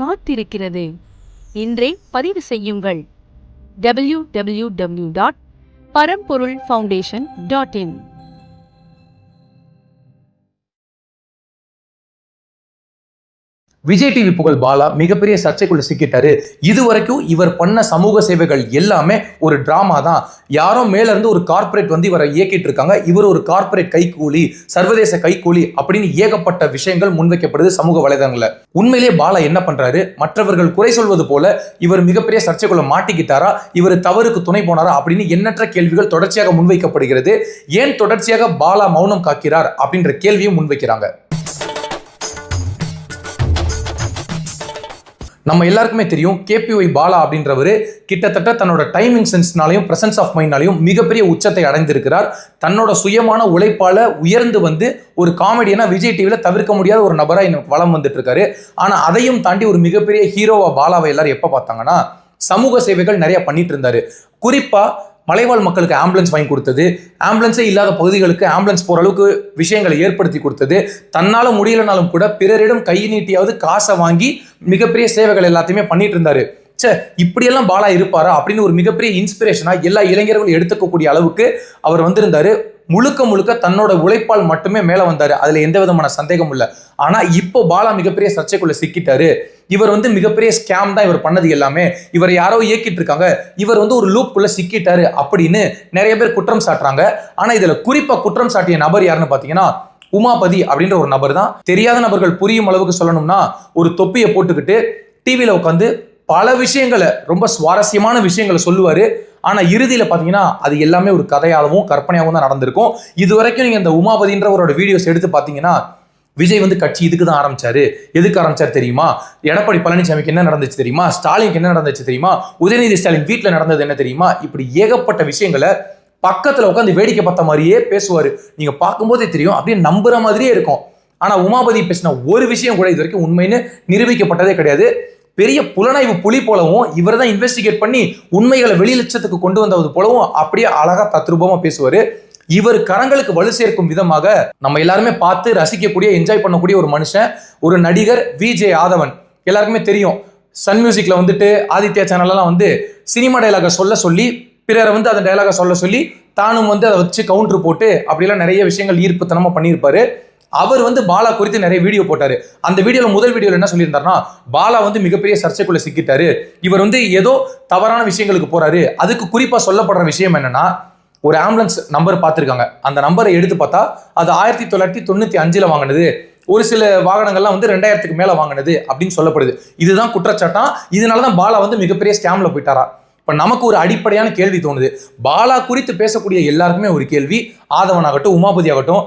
காத்திருக்கிறது. இன்றே பதிவு செய்யுங்கள். W W W dot Paramporul foundation dot in Vijay TV Pugazh Bala மிகப்பெரிய சர்ச்சைக்குள்ள சிக்கிட்டாரு. இது வரைக்கும் இவர் பண்ண சமூக சேவைகள் எல்லாமே ஒரு டிராமா தான். யாரோ மேல இருந்து ஒரு கார்ப்பரேட் வந்து இவரை இயக்கிட்டு இருக்காங்க. இவர் ஒரு கார்ப்பரேட் கைக்கூலி சர்வதேச கைக்கூலி அப்படின்னு ஏகப்பட்ட விஷயங்கள் முன்வைக்கப்படுது சமூக வலைதளங்கள்ல. உண்மையிலேயே பாலா என்ன பண்றாரு? மற்றவர்கள் குறை சொல்வது போல இவர் மிகப்பெரிய சர்ச்சைக்குள்ள மாட்டிக்கிட்டாரா? இவர் தவறுக்கு துணை போனாரா? அப்படின்னு எண்ணற்ற கேள்விகள் தொடர்ச்சியாக முன்வைக்கப்படுகிறது. ஏன் தொடர்ச்சியாக பாலா மௌனம் காக்கிறார் அப்படின்ற கேள்வியும் முன்வைக்கிறாங்க. நம்ம எல்லாருக்குமே தெரியும் கேபிஒய் பாலா அப்படின்றவர் கிட்டத்தட்ட தன்னோட டைமிங் சென்ஸ்னாலையும் பிரசன்ஸ் ஆஃப் மைண்ட்னாலையும் மிகப்பெரிய உச்சத்தை அடைந்திருக்கிறார். தன்னோட சுயமான உழைப்பால் உயர்ந்து வந்து ஒரு காமெடியனா விஜய் டிவியில் தவிர்க்க முடியாத ஒரு நபராக இன்னும் வளம் வந்துட்டு இருக்காரு ஆனால் அதையும் தாண்டி ஒரு மிகப்பெரிய ஹீரோவா பாலாவை எல்லாரும் எப்போ பார்த்தாங்கன்னா சமூக சேவைகள் நிறைய பண்ணிட்டு இருந்தாரு. குறிப்பா மலைவாழ் மக்களுக்கு ஆம்புலன்ஸ் வாங்கி கொடுத்தது. ஆம்புலன்ஸே இல்லாத பகுதிகளுக்கு ஆம்புலன்ஸ் போகிற அளவுக்கு விஷயங்களை ஏற்படுத்தி கொடுத்தது. தன்னால் முடியலனாலும் கூட பிறரிடம் கை நீட்டியாவது காசை வாங்கி மிகப்பெரிய சேவைகள் எல்லாத்தையுமே பண்ணிட்டு இருந்தாரு. ச்சே இப்படியெல்லாம் பாலா இருப்பாரா? அப்படின்னு ஒரு மிகப்பெரிய இன்ஸ்பிரேஷனாக எல்லா இளைஞர்களும் எடுத்துக்கக்கூடிய அளவுக்கு அவர் வந்திருந்தாரு. முழுக்க முழுக்க தன்னோட உழைப்பால் மட்டுமே மேலே வந்தார். அதில் எந்த விதமான சந்தேகமும் இல்லை. ஆனால் இப்போ பாலா மிகப்பெரிய சர்ச்சைக்குள்ளே சிக்கிட்டாரு. இவர் வந்து மிகப்பெரிய ஸ்கேம் தான் இவர் பண்ணது எல்லாமே. இவர் யாரோ இயக்கிட்டு இருக்காங்க. இவர் வந்து ஒரு லூப்புக்குள்ள சிக்கிட்டாரு அப்படின்னு நிறைய பேர் குற்றம் சாட்டுறாங்க. ஆனா இதுல குறிப்பா குற்றம் சாட்டிய நபர் யாருன்னு பாத்தீங்கன்னா உமாபதி அப்படின்ற ஒரு நபர் தான். தெரியாத நபர்கள் புரியும் அளவுக்கு சொல்லணும்னா ஒரு தொப்பியை போட்டுக்கிட்டு டிவியில் உட்காந்து பல விஷயங்களை ரொம்ப சுவாரஸ்யமான விஷயங்களை சொல்லுவார். ஆனால் இறுதியில் பார்த்தீங்கன்னா அது எல்லாமே ஒரு கதையாகவும் கற்பனையாகவும் தான் நடந்திருக்கும். இது வரைக்கும் நீங்கள் இந்த உமாபதின்றவரோட வீடியோஸ் எடுத்து பார்த்தீங்கன்னா விஜய் வந்து கட்சி இதுக்கு தான் ஆரம்பிச்சாரு. எதுக்கு ஆரம்பிச்சார் தெரியுமா? எடப்பாடி பழனிசாமிக்கு என்ன நடந்துச்சு தெரியுமா? ஸ்டாலினுக்கு என்ன நடந்துச்சு தெரியுமா? உதயநிதி ஸ்டாலின் வீட்டில் நடந்தது என்ன தெரியுமா? இப்படி ஏகப்பட்ட விஷயங்களை பக்கத்தில் உட்காந்து வேடிக்கை பார்த்த மாதிரியே பேசுவார். நீங்கள் பார்க்கும்போதே தெரியும். அப்படியே நம்புற மாதிரியே இருக்கும். ஆனால் உமாபதி பேசின ஒரு விஷயம் கூட இது வரைக்கும் உண்மைன்னு நிரூபிக்கப்பட்டதே கிடையாது. பெரிய புலனாய்வு புலி போலவும் இவர் தான் இன்வெஸ்டிகேட் பண்ணி உண்மைகளை வெளிலட்சத்துக்கு கொண்டு வந்தது போலவும் அப்படியே அழகாக தத்ரூபமாக பேசுவார். இவர் கரங்களுக்கு வலு சேர்க்கும் விதமாக நம்ம எல்லாருமே பார்த்து ரசிக்கக்கூடிய என்ஜாய் பண்ணக்கூடிய ஒரு மனுஷன் ஒரு நடிகர் விஜே ஆதவன். எல்லாருக்குமே தெரியும். சன் மியூசிக்ல வந்துட்டு ஆதித்யா சேனல்லாம் வந்து சினிமா டைலாக சொல்ல சொல்லி பிறரை வந்து அந்த டைலாக சொல்ல சொல்லி தானும் வந்து அதை வச்சு கவுண்டர் போட்டு அப்படிலாம் நிறைய விஷயங்கள் ஈர்ப்புத்தனமாக பண்ணியிருப்பாரு. அவர் வந்து பாலா குறித்து நிறைய வீடியோ போட்டாரு. அந்த வீடியோல முதல் வீடியோல என்ன சொல்லியிருந்தாருன்னா பாலா வந்து மிகப்பெரிய சர்ச்சைக்குள்ள சிக்கிட்டாரு. இவர் வந்து ஏதோ தவறான விஷயங்களுக்கு போறாரு. அதுக்கு குறிப்பா சொல்லப்படுற விஷயம் என்னன்னா ஒரு ஆம்புலன்ஸ் நம்பர் பார்த்துருக்காங்க. அந்த நம்பரை எடுத்து பார்த்தா அது ஆயிரத்தி தொள்ளாயிரத்தி தொண்ணூற்றி அஞ்சில் வாங்கினது. ஒரு சில வாகனங்கள்லாம் வந்து ரெண்டாயிரத்துக்கு மேலே வாங்கினது அப்படின்னு சொல்லப்படுது. இதுதான் குற்றச்சாட்டம் இதனால தான் பாலா வந்து மிகப்பெரிய ஸ்கேமில் போயிட்டாரா? இப்போ நமக்கு ஒரு அடிப்படையான கேள்வி தோணுது. பாலா குறித்து பேசக்கூடிய எல்லாருக்குமே ஒரு கேள்வி. ஆதவன் ஆகட்டும் உமாபதி ஆகட்டும்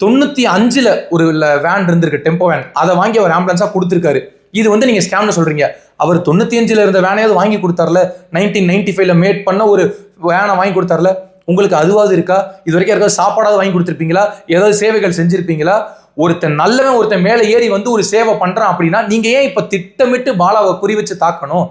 தொண்ணூற்றி அஞ்சில் ஒரு வேன் இருந்திருக்கு டெம்போ வேன் அதை வாங்கி அவர் ஆம்புலன்ஸாக கொடுத்துருக்காரு. இது வந்து நீங்கள் ஸ்கேம்னு சொல்கிறீங்க அவர் தொண்ணூற்றி அஞ்சில் இருந்த வேனையாவது வாங்கி கொடுத்தார்ல? நைன்டீன் நைன்டி ஃபைவ்ல மேட் பண்ண ஒரு வேனை வாங்கி கொடுத்தார்ல? உங்களுக்கு அதுவாவது இருக்கா? இது வரைக்கும் யாருக்காவது சாப்பாடாவது வாங்கி கொடுத்துருப்பீங்களா? ஏதாவது சேவைகள் செஞ்சிருப்பீங்களா? ஒருத்தன் நல்லவன் ஒருத்தன் மேலே ஏறி வந்து ஒரு சேவை பண்ணுறான் அப்படின்னா நீங்கள் ஏன் இப்போ திட்டமிட்டு பாலாவை குறி வச்சு தாக்கணும்?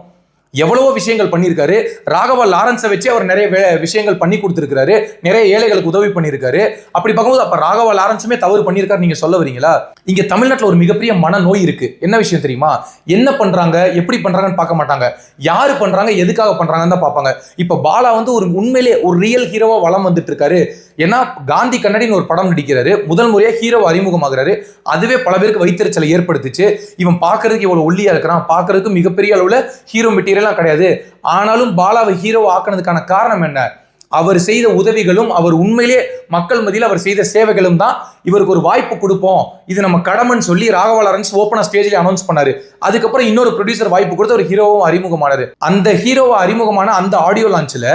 எவ்வளவோ விஷயங்கள் பண்ணியிருக்காரு. ராகவா லாரன்ஸை வச்சு அவர் நிறைய வே- விஷயங்கள் பண்ணி கொடுத்துருக்காரு நிறைய ஏழைகளுக்கு உதவி பண்ணியிருக்காரு. அப்படி பார்க்கும்போது அப்ப ராகவா லாரன்ஸுமே தவறு பண்ணியிருக்காரு. நீங்க சொல்ல வரீங்களா? இங்க தமிழ்நாட்டில் ஒரு மிகப்பெரிய மன நோய் இருக்கு. என்ன விஷயம் தெரியுமா? என்ன பண்றாங்க? எப்படி பண்றாங்கன்னு பார்க்க மாட்டாங்க. யாரு பண்றாங்க? எதுக்காக பண்றாங்கன்னு தான் பார்ப்பாங்க. இப்ப பாலா வந்து ஒரு உண்மையிலே ஒரு ரியல் ஹீரோவா வளம் வந்துட்டு இருக்காரு ஏன்னா காந்தி கண்ணடின்னு ஒரு படம் நடிக்கிறாரு. முதல் முறையாக ஹீரோ அறிமுகமாகிறாரு. அதுவே பல பேருக்கு வைத்தறிச்சலை ஏற்படுத்துச்சு. இவன் பார்க்கறதுக்கு இவ்வளவு ஒல்லியா இருக்கிறான். பார்க்கறதுக்கு மிகப்பெரிய அளவுல ஹீரோ மெட்டீரியல் மெட்டீரியலாம் கிடையாது. ஆனாலும் பாலாவை ஹீரோ ஆக்கினதுக்கான காரணம் என்ன? அவர் செய்த உதவிகளும் அவர் உண்மையிலே மக்கள் மத்தியில் அவர் செய்த சேவைகளும் தான் இவருக்கு ஒரு வாய்ப்பு கொடுப்போம். இது நம்ம கடமைன்னு சொல்லி ராகவா லாரன்ஸ் ஓப்பனா ஸ்டேஜ்ல அனௌன்ஸ் பண்ணாரு. அதுக்கப்புறம் இன்னொரு ப்ரொடியூசர் வாய்ப்பு கொடுத்து ஒரு ஹீரோவும் அறிமுகமானாரு. அந்த ஹீரோவை அறிமுகமான அந்த ஆடியோ லான்ச்ல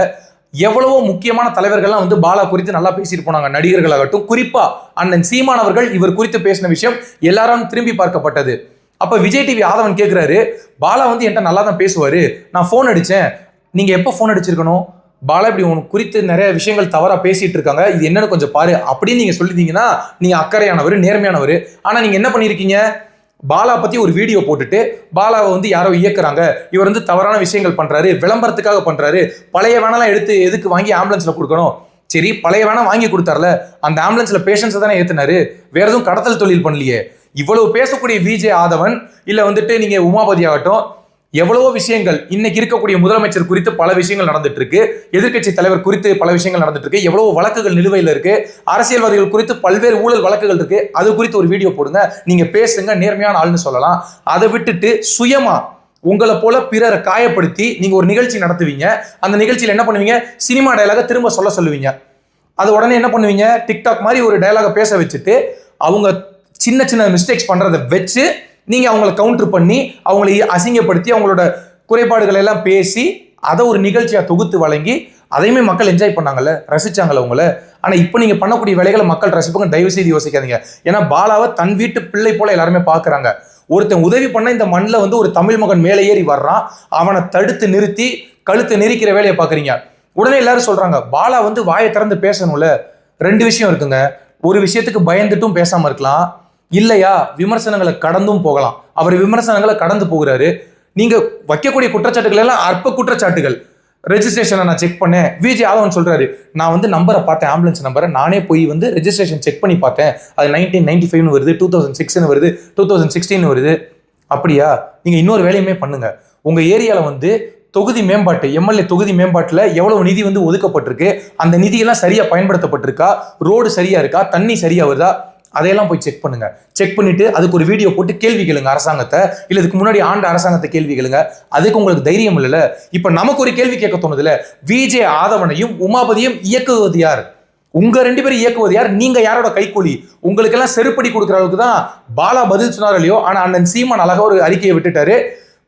எவ்வளவோ முக்கியமான தலைவர்கள்லாம் வந்து பாலா குறித்து நல்லா பேசிட்டு போனாங்க. நடிகர்களாகட்டும் குறிப்பா அண்ணன் சீமான் அவர்கள் இவர் குறித்து பேசின விஷயம் எல்லாரும் திரும்பி பார்க்கப்பட்டது. அப்போ விஜய் டிவி ஆதவன் கேட்குறாரு பாலா வந்து என்கிட்ட நல்லா தான் பேசுவார். நான் ஃபோன் அடித்தேன் நீங்கள் எப்போ ஃபோன் அடிச்சிருக்கணும்? பாலா இப்படி உனக்கு குறித்து நிறைய விஷயங்கள் தவறாக பேசிகிட்டு இருக்காங்க. இது என்னன்னு கொஞ்சம் பாரு. அப்படின்னு நீங்கள் சொல்லிட்டீங்கன்னா நீங்கள் அக்கறையானவர் நேர்மையானவர். ஆனால் நீங்கள் என்ன பண்ணியிருக்கீங்க பாலா பத்தி ஒரு வீடியோ போட்டுட்டு பாலாவை வந்து யாரோ இயக்குறாங்க. இவர் வந்து தவறான விஷயங்கள் பண்றாரு. விளம்பரத்துக்காக பண்றாரு. பழைய வேணெல்லாம் எடுத்து எதுக்கு வாங்கி ஆம்புலன்ஸ்ல கொடுக்கணும்? சரி பழைய வேணா வாங்கி கொடுத்தார்ல. அந்த ஆம்புலன்ஸ்ல பேஷன்ஸ் தானே ஏத்துனாரு. வேற எதுவும் கடத்தல் தொழில் பண்ணலையே. இவ்வளவு பேசக்கூடிய விஜே ஆதவன் இல்லை வந்துட்டு நீங்கள் உமாபதி ஆகட்டும் எவ்வளவோ விஷயங்கள் இன்னைக்கு இருக்கக்கூடிய முதலமைச்சர் குறித்து பல விஷயங்கள் நடந்துட்டு இருக்கு எதிர்க்கட்சி தலைவர் குறித்து பல விஷயங்கள் நடந்துட்டு இருக்கு எவ்வளவு வழக்குகள் நிலுவையில் இருக்கு. அரசியல்வாதிகள் குறித்து பல்வேறு ஊழல் வழக்குகள் இருக்கு. அது குறித்து ஒரு வீடியோ போடுங்க. நீங்க பேசுங்க நேர்மையான ஆள்னு சொல்லலாம். அதை விட்டுட்டு சுயமா உங்களை போல பிறரை காயப்படுத்தி நீங்க ஒரு நிகழ்ச்சி நடத்துவீங்க. அந்த நிகழ்ச்சியில் என்ன பண்ணுவீங்க? சினிமா டயலாக திரும்ப சொல்ல சொல்லுவீங்க. அது உடனே என்ன பண்ணுவீங்க? டிக்டாக் மாதிரி ஒரு டயலாக பேச வச்சுட்டு அவங்க சின்ன சின்ன மிஸ்டேக்ஸ் பண்ணுறதை வச்சு நீங்கள் அவங்கள கவுண்டர் பண்ணி அவங்களை அசிங்கப்படுத்தி அவங்களோட குறைபாடுகளை எல்லாம் பேசி அதை ஒரு நிகழ்ச்சியாக தொகுத்து வழங்கி அதையுமே மக்கள் என்ஜாய் பண்ணாங்கல்ல? ரசிச்சாங்கல்ல உங்களை? ஆனால் இப்போ நீங்கள் பண்ணக்கூடிய வேலைகளை மக்கள் ரசிப்பாங்க தயவு செய்து யோசிக்காதீங்க. ஏன்னா பாலாவை தன் வீட்டு பிள்ளை போல எல்லாருமே பார்க்குறாங்க ஒருத்தன் உதவி பண்ண இந்த மண்ணில் வந்து ஒரு தமிழ் மகன் மேலே ஏறி வர்றான். அவனை தடுத்து நிறுத்தி கழுத்தை நெரிக்கிற வேலையை பார்க்குறீங்க உடனே எல்லாரும் சொல்கிறாங்க பாலா வந்து வாயை திறந்து பேசணும்ல. ரெண்டு விஷயம் இருக்குங்க. ஒரு விஷயத்துக்கு பயந்துட்டும் பேசாமல் இருக்கலாம். இல்லையா? விமர்சனங்களை கடந்தும் போகலாம். அவர் விமர்சனங்களை கடந்து போகிறாரு. நீங்க வைக்கக்கூடிய குற்றச்சாட்டுகள் எல்லாம் அற்ப குற்றச்சாட்டுகள். ரெஜிஸ்ட்ரேஷனை நான் செக் பண்ணேன். விஜய் ஆதவன் சொல்றாரு நான் வந்து நம்பரை பார்த்தேன் ஆம்புலன்ஸ் நம்பரை நானே போய் வந்து ரெஜிஸ்ட்ரேஷன் செக் பண்ணி பார்த்தேன். அது நைன்டீன் நைன்டி ஃபைவ்னு வருது டூ தௌசண்ட் சிக்ஸ்னு வருது டூ தௌசண்ட் சிக்ஸ்டீன் வருது. அப்படியா? நீங்க இன்னொரு வேலையுமே பண்ணுங்க. உங்க ஏரியாவில் வந்து தொகுதி மேம்பாட்டு எம்எல்ஏ தொகுதி மேம்பாட்டில் எவ்வளவு நிதி வந்து ஒதுக்கப்பட்டிருக்கு? அந்த நிதியெல்லாம் சரியா பயன்படுத்தப்பட்டிருக்கா? ரோடு சரியா இருக்கா? தண்ணி சரியா வருதா? அதையெல்லாம் போய் செக் பண்ணுங்க. செக் பண்ணிட்டு அதுக்கு ஒரு வீடியோ போட்டு கேள்வி கேளுங்க அரசாங்கத்தை. இல்ல இதுக்கு முன்னாடி ஆண்ட அரசாங்கத்தை கேள்வி கேளுங்க. அதுக்கு உங்களுக்கு தைரியம் இல்லைல்ல? இப்ப நமக்கு ஒரு கேள்வி கேட்க தோணுதுல விஜே ஆதவனையும் உமாபதியும் இயக்குவது யார்? உங்க ரெண்டு பேரும் இயக்குவது யார்? நீங்க யாரோட கைக்கூலி? உங்களுக்கு எல்லாம் செருப்படி கொடுக்குற அளவுக்கு தான் பாலா பதில் சொன்னார் இல்லையோ? ஆனா அண்ணன் சீமான் அழகா ஒரு அறிக்கையை விட்டுட்டாரு.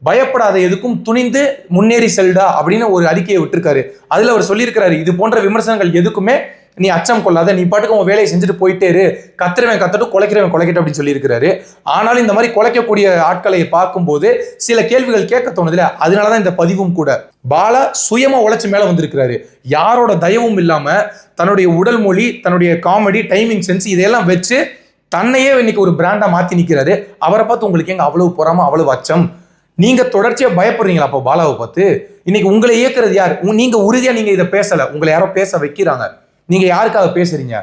பயப்படாத எதுக்கும் துணிந்து முன்னேறி செல்டா அப்படின்னு ஒரு அறிக்கையை விட்டுருக்காரு. அதுல அவர் சொல்லியிருக்கிறாரு இது போன்ற விமர்சனங்கள் எதுக்குமே நீ அச்சம் கொள்ளாத நீ பாட்டுக்கு உன் வேலையை செஞ்சுட்டு போயிட்டே இரு. கத்துறவன் கத்தட்டும் குலைக்கிறவன் குலைக்கட்டும் அப்படின்னு சொல்லியிருக்கிறாரு. ஆனாலும் இந்த மாதிரி குலைக்கக்கூடிய ஆட்களை பார்க்கும்போது சில கேள்விகள் கேட்க தோணுதுல அதனாலதான் இந்த பதிவும் கூட. பாலா சுயமா உழைச்சி மேல வந்திருக்கிறாரு. யாரோட தயவும் இல்லாம தன்னுடைய உடல் மொழி தன்னுடைய காமெடி டைமிங் சென்ஸ் இதையெல்லாம் வச்சு தன்னையே இன்னைக்கு ஒரு பிராண்டா மாத்தி நிக்கிறாரு. அவரை பார்த்து உங்களுக்கு எங்க அவ்வளவு பொறாம அவ்வளவு அச்சம்? நீங்க தொடர்ச்சியா பயப்படுறீங்களா அப்போ பாலாவை பார்த்து? இன்னைக்கு உங்களை இயக்குறது யார்? நீங்க உறுதியா நீங்க இதை பேசல. உங்களை யாரோ பேச வைக்கிறாங்க. நீங்க யாருக்காக பேசுறீங்க?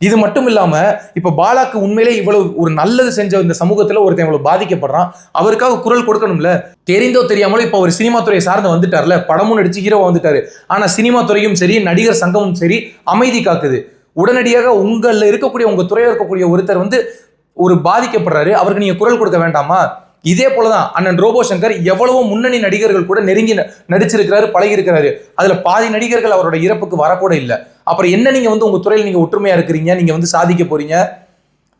இது மட்டும் இல்லாம இப்ப பாலாக்கு உண்மையிலே இவ்வளவு ஒரு நல்லது செஞ்ச இந்த சமூகத்துல ஒருத்தன் இவ்வளவு பாதிக்கப்படுறான். அவருக்காக குரல் கொடுக்கணும்ல? தெரிந்தோ தெரியாமலோ இப்ப ஒரு சினிமா துறையை சார்ந்து வந்துட்டார்ல? படமும் நடிச்சு ஹீரோவா வந்துட்டாரு. ஆனா சினிமா துறையும் சரி நடிகர் சங்கமும் சரி அமைதி காக்குது. உடனடியாக உங்களில் இருக்கக்கூடிய உங்க துறையில் இருக்கக்கூடிய ஒருத்தர் வந்து ஒரு பாதிக்கப்படுறாரு. அவருக்கு நீங்க குரல் கொடுக்க வேண்டாமா? இதே போலதான் அண்ணன் ரோபோ சங்கர் எவ்வளவோ முன்னணி நடிகர்கள் கூட நெருங்கி நடிச்சிருக்கிறாரு பழகி இருக்கிறாரு அதுல பாதி நடிகர்கள் அவரோட இறப்புக்கு வரக்கூட இல்லை. அப்புறம் என்ன நீங்க வந்து உங்க துறையில் நீங்க ஒற்றுமையா இருக்கிறீங்க? நீங்க வந்து சாதிக்க போறீங்க?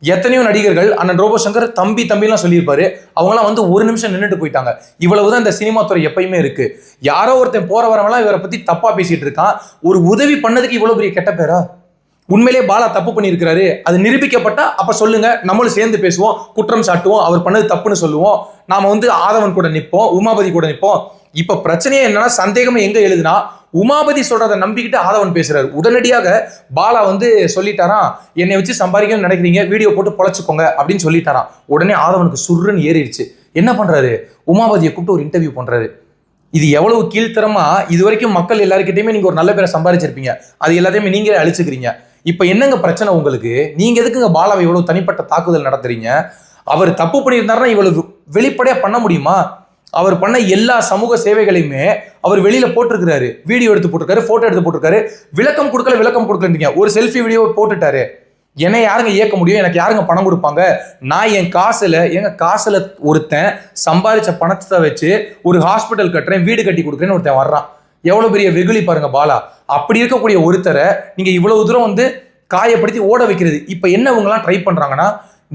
எத்தனையோ நடிகர்கள் அண்ணன் ரோபோசங்கர் தம்பி தம்பிலாம் சொல்லியிருப்பாரு. அவங்களாம் வந்து ஒரு நிமிஷம் நின்றுட்டு போயிட்டாங்க. இவ்வளவுதான் இந்த சினிமா துறை எப்பயுமே இருக்கு. யாரோ ஒருத்தன் போற வரவெல்லாம் இவரை பத்தி தப்பா பேசிட்டு இருக்கான். ஒரு உதவி பண்ணதுக்கு இவ்வளவு பெரிய கெட்ட பேரா? உண்மையிலேயே பாலா தப்பு பண்ணியிருக்கிறாரு. அது நிரூபிக்கப்பட்டா அப்ப சொல்லுங்க. நம்மளும் சேர்ந்து பேசுவோம். குற்றம் சாட்டுவோம். அவர் பண்ணது தப்புன்னு சொல்லுவோம். நாம வந்து ஆதவன் கூட நிற்போம். உமாபதி கூட நிற்போம். இப்ப பிரச்சனையே என்னன்னா சந்தேகமே எங்க எழுதுனா உமாபதி சொல்றதை நம்பிக்கிட்டு ஆதவன் பேசுறாரு. உடனடியாக பாலா வந்து சொல்லிட்டாராம் என்னை வச்சு சம்பாதிக்கணும்னு நினைக்கிறீங்க வீடியோ போட்டு பொழைச்சுக்கோங்க அப்படின்னு சொல்லிட்டாராம். உடனே ஆதவனுக்கு சுருன்னு ஏறிடுச்சு. என்ன பண்றாரு? உமாபதியை கூப்பிட்டு ஒரு இன்டர்வியூ பண்றாரு. இது எவ்வளவு கீழ்த்தரமா? இது வரைக்கும் மக்கள் எல்லாருக்கிட்டையுமே நீங்க ஒரு நல்ல பேரை சம்பாதிச்சிருப்பீங்க அது எல்லாத்தையுமே நீங்களே அழிச்சுக்கிறீங்க. இப்ப என்னங்க பிரச்சனை உங்களுக்கு? நீங்க எதுக்குங்க பாலாவை இவ்வளவு தனிப்பட்ட தாக்குதல் நடத்துறீங்க? அவர் தப்பு பண்ணியிருந்தாருன்னா இவ்வளவு வெளிப்படையா பண்ண முடியுமா? அவர் பண்ண எல்லா சமூக சேவைகளையுமே அவர் வெளியில போட்டிருக்கிறாரு. வீடியோ எடுத்து போட்டிருக்காரு போட்டோ எடுத்து போட்டிருக்காரு. விளக்கம் கொடுக்கல விளக்கம் கொடுக்கலன்றீங்க. ஒரு செல்ஃபி வீடியோ போட்டுட்டாரு. என்னை யாருங்க இயக்க முடியும்? எனக்கு யாருங்க பணம் கொடுப்பாங்க? நான் என் காசுல எங்க காசுல ஒருத்தன் சம்பாதிச்ச பணத்தை வச்சு ஒரு ஹாஸ்பிட்டல் கட்டுறேன் வீடு கட்டி கொடுக்குறேன்னு ஒருத்தன் வர்றான். எவ்வளவு பெரிய வெகுளி பாருங்க பாலா. அப்படி இருக்கக்கூடிய ஒருத்தரை நீங்க இவ்வளவு தூரம் வந்து காயப்படுத்தி ஓட வைக்கிறது. இப்ப என்ன இவங்கெல்லாம் ட்ரை பண்றாங்கன்னா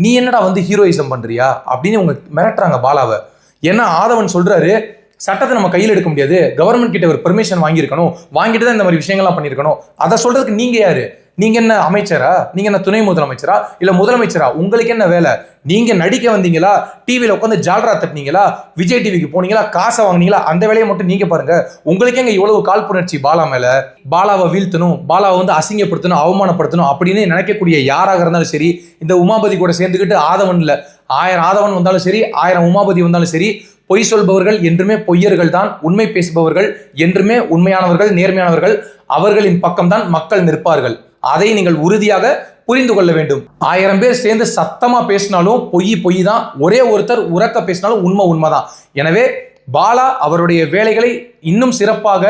நீ என்னடா வந்து ஹீரோயிசம் பண்றியா? அப்படின்னு இவங்க மிரட்டுறாங்க பாலாவை. ஏன்னா ஆதவன் சொல்றாரு சட்டத்தை நம்ம கையில் எடுக்க முடியாது. கவர்மெண்ட் கிட்ட ஒரு பெர்மிஷன் வாங்கியிருக்கணும். வாங்கிட்டு தான் இந்த மாதிரி விஷயங்கள்லாம் பண்ணியிருக்கணும். அதை சொல்றதுக்கு நீங்க யாரு? நீங்க என்ன அமைச்சரா? நீங்க என்ன துணை முதலமைச்சரா? இல்ல முதலமைச்சரா? உங்களுக்கு என்ன வேலை? நீங்க நடிக்க வந்தீங்களா? டிவியில உட்காந்து ஜால்ரா தட்டினீங்களா? விஜய் டிவிக்கு போனீங்களா? காசை வாங்குனீங்களா? அந்த வேலையை மட்டும் நீங்க பாருங்க. உங்களுக்கு எங்க இவ்வளவு காழ்ப்புணர்ச்சி பாலா மேல பாலாவை வீழ்த்தணும் பாலாவை வந்து அசிங்கப்படுத்தணும் அவமானப்படுத்தணும் அப்படின்னு நினைக்கக்கூடிய யாராக இருந்தாலும் சரி இந்த உமாபதி கூட சேர்ந்துக்கிட்டு ஆதவன்ல ஆயிரம் ஆதவன் வந்தாலும் சரி ஆயிரம் உமாபதி வந்தாலும் சரி பொய் சொல்பவர்கள் என்றுமே பொய்யர்கள் தான் உண்மை பேசுபவர்கள் என்றுமே உண்மையானவர்கள் நேர்மையானவர்கள் அவர்களின் பக்கம்தான் மக்கள் நிற்பார்கள். அதை நீங்கள் உறுதியாக புரிந்து கொள்ள வேண்டும். ஆயிரம் பேர் சேர்ந்து சத்தமாக பேசினாலும் பொய் பொய் தான். ஒரே ஒருத்தர் உறக்க பேசினாலும் உண்மை உண்மைதான் எனவே பாலா அவருடைய வேலைகளை இன்னும் சிறப்பாக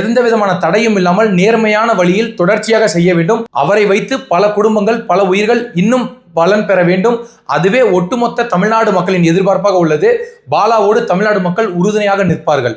எந்த விதமான தடையும் இல்லாமல் நேர்மையான வழியில் தொடர்ச்சியாக செய்ய வேண்டும். அவரை வைத்து பல குடும்பங்கள் பல உயிர்கள் இன்னும் பலன் பெற வேண்டும். அதுவே ஒட்டுமொத்த தமிழ்நாடு மக்களின் எதிர்பார்ப்பாக உள்ளது. பாலாவோடு தமிழ்நாடு மக்கள் உறுதுணையாக நிற்பார்கள்.